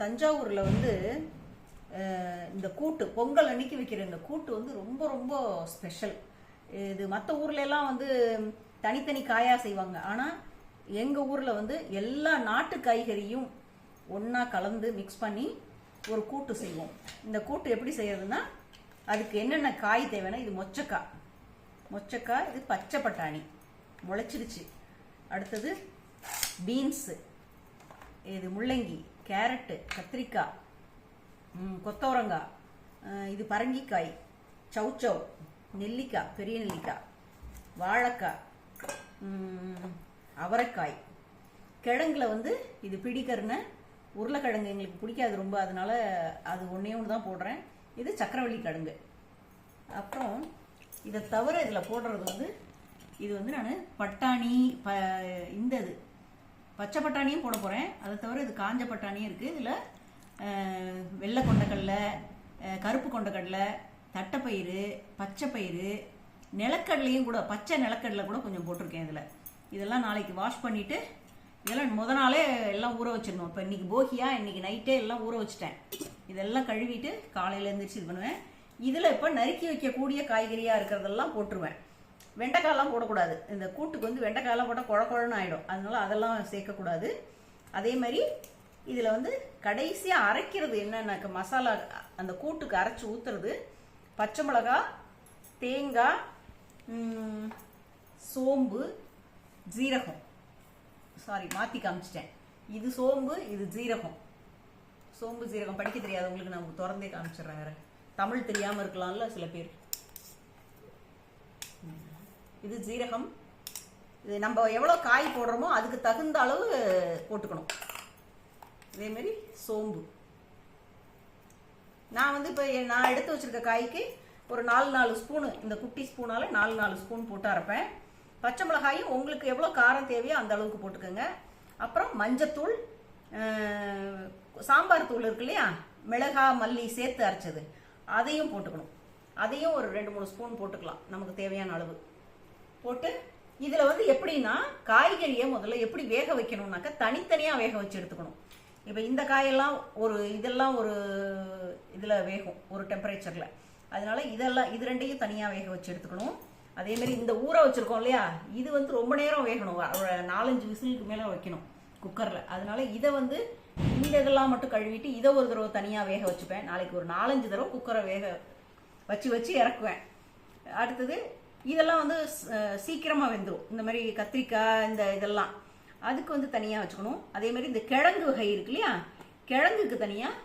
தஞ்சாவூரில் வந்து இந்த கூட்டு பொங்கல் அன்னைக்கு வைக்கிற இந்த கூட்டு வந்து ரொம்ப ரொம்ப ஸ்பெஷல் இது மற்ற ஊர்ல எல்லாம் வந்து தனித்தனி காயா செய்வாங்க. ஆனால் எங்கள் ஊரில் வந்து எல்லா நாட்டு காய்கறியும் ஒன்றா கலந்து மிக்ஸ் பண்ணி ஒரு கூட்டு செய்வோம். இந்த கூட்டு எப்படி செய்யறதுன்னா அதுக்கு என்னென்ன காய் தேவைன்னா இது மொச்சக்காய். மொச்சக்காய் இது பச்சை பட்டாணி. முளைச்சிருச்சு. அடுத்தது பீன்ஸு. இது முள்ளங்கி. கேரட்டு கத்திரிக்காய் கொத்தவரங்காய் இது பரங்கிக்காய் சௌச்சௌ நெல்லிக்காய் பெரிய நெல்லிக்காய் வாழைக்காய் அவரைக்காய். கிழங்குல வந்து இது பிடிக்கருன்னு உருளைக்கிழங்கு எங்களுக்கு பிடிக்காது ரொம்ப அதனால அது ஒன்றே ஒன்று தான் போடுறேன். இது சக்கரவள்ளி கிழங்கு. அப்புறம் இதை தவிர இதில் போடுறது வந்து இது வந்து நான் பட்டாணி ப இந்த இது. பச்சை பட்டாணியும் போட போகிறேன் அதை தவிர இது காஞ்ச பட்டாணியும் இருக்குது இதில் வெள்ளை கொண்டக்கடலை கருப்பு கொண்டக்கடலை தட்டைப்பயிறு பச்சை பயிறு நிலக்கடலையும் கூட பச்சை நிலக்கடலை கூட கொஞ்சம் போட்டிருக்கேன் இதில். இதெல்லாம் நாளைக்கு வாஷ் பண்ணிவிட்டு இதெல்லாம் முத நாளே எல்லாம் ஊற வச்சிடணும். இப்போ இன்றைக்கி போகியா இன்னைக்கு நைட்டே எல்லாம் ஊற வச்சுட்டேன். இதெல்லாம் கழுவிட்டு காலையில் எழுந்திரிச்சு இது பண்ணுவேன். இதில் இப்போ நறுக்கி வைக்கக்கூடிய காய்கறியாக இருக்கிறதெல்லாம் போட்டுருவேன். வெண்டைக்காயெல்லாம் போடக்கூடாது. இந்த கூட்டுக்கு வந்து வெண்டைக்காயெல்லாம் போட்டால் குழ குழன்னு ஆகிடும் அதனால அதெல்லாம் சேர்க்கக்கூடாது. அதே மாதிரி இதில் வந்து கடைசியாக அரைக்கிறது என்னென்னாக்க மசாலா அந்த கூட்டுக்கு அரைச்சி ஊற்றுறது பச்சை மிளகா தேங்காய் சோம்பு ஜீரகம். சாரி மாற்றி காமிச்சிட்டேன். இது சோம்பு இது ஜீரகம். சோம்பு ஜீரகம் படிக்க தெரியாதவங்களுக்கு நான் திறந்தே காமிச்சிடுறேன் வேற. தமிழ் தெரியாமல் இருக்கலாம்ல சில பேர். இது ஜீரகம் இது நம்ம எவ்வளோ காய் போடுறோமோ அதுக்கு தகுந்த அளவு போட்டுக்கணும். இதேமாரி சோம்பு. நான் வந்து இப்போ நான் எடுத்து வச்சுருக்க காய்க்கு ஒரு நாலு நாலு ஸ்பூனு இந்த குட்டி ஸ்பூனால நாலு நாலு ஸ்பூன் போட்டு அரைப்பேன். பச்சை மிளகாயும் உங்களுக்கு எவ்வளோ காரம் தேவையோ அந்த அளவுக்கு போட்டுக்கோங்க. அப்புறம் மஞ்சத்தூள் சாம்பார் தூள் இருக்கு இல்லையா? மிளகா மல்லி சேர்த்து அரைச்சது. அதையும் போட்டுக்கணும். அதையும் ஒரு ரெண்டு மூணு ஸ்பூன் போட்டுக்கலாம். நமக்கு தேவையான அளவு. போட்டு இதில் வந்து எப்படின்னா காய்கறியை முதல்ல எப்படி வேக வைக்கணும்னாக்கா தனித்தனியாக வேக வச்சு எடுத்துக்கணும். இப்போ இந்த காயெல்லாம் ஒரு இதெல்லாம் ஒரு இதில் வேகும் ஒரு டெம்பரேச்சரில் அதனால இதெல்லாம் இது ரெண்டையும் தனியாக வேக வச்சு எடுத்துக்கணும். அதேமாரி இந்த ஊற வச்சுருக்கோம் இல்லையா இது வந்து ரொம்ப நேரம் வேகணும். ஒரு நாலஞ்சு விசிலுக்கு மேலே வைக்கணும் குக்கரில் அதனால இதை வந்து இந்த இதெல்லாம் மட்டும் கழுவிட்டு இதை ஒரு தடவை தனியாக வேக வச்சுப்பேன். நாளைக்கு ஒரு நாலஞ்சு தடவை குக்கரை வேக வச்சு வச்சு இறக்குவேன். அடுத்தது இதெல்லாம் வந்து சீக்கிரமாக வெந்துடும் இந்த மாதிரி கத்திரிக்காய் இந்த இதெல்லாம். அதுக்கு வந்து தனியாக வச்சுக்கணும். அதே மாதிரி இந்த கிழங்கு வகை இருக்கு இல்லையா? கிழங்குக்கு தனியாக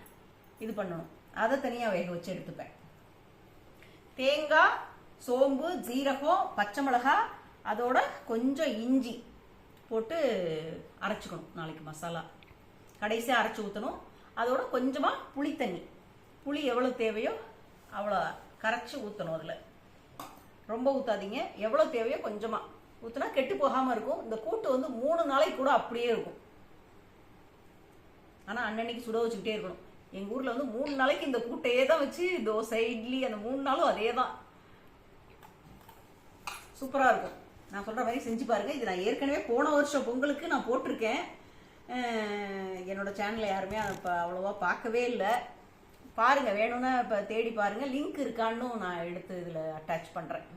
இது பண்ணணும். அதை தனியாக வேக வச்சு எடுத்துப்பேன். தேங்காய் சோம்பு ஜீரகம் பச்சை மிளகா அதோட கொஞ்சம் இஞ்சி போட்டு அரைச்சிக்கணும் நாளைக்கு மசாலா. கடைசியாக அரைச்சி ஊற்றணும் அதோட கொஞ்சமாக புளி தண்ணி புளி எவ்வளோ தேவையோ அவ்வளோ கரைச்சி ஊற்றணும் அதில். ரொம்ப ஊற்றாதீங்க எவ்வளோ தேவையோ கொஞ்சமாக ஊற்றினா கெட்டு போகாமல் இருக்கும். இந்த கூட்டு வந்து மூணு நாளைக்கு கூட அப்படியே இருக்கும். ஆனால் அன்னன்னைக்கு சுட வச்சுக்கிட்டே இருக்கணும். எங்கள் ஊரில் வந்து மூணு நாளைக்கு இந்த கூட்டையே தான் வச்சு தோசை இட்லி அந்த மூணு நாளும் அதே தான். சூப்பராக இருக்கும். நான் சொல்கிற மாதிரி செஞ்சு பாருங்கள் இது நான் ஏற்கனவே போன வருஷம் பொங்கலுக்கு நான் போட்டிருக்கேன். என்னோடய சேனலை யாருமே இப்போ அவ்வளோவா பார்க்கவே இல்லை. பாருங்கள் வேணும்னா இப்போ தேடி பாருங்கள் லிங்க் இருக்கான்னு நான் எடுத்து இதில் அட்டாச் பண்ணுறேன்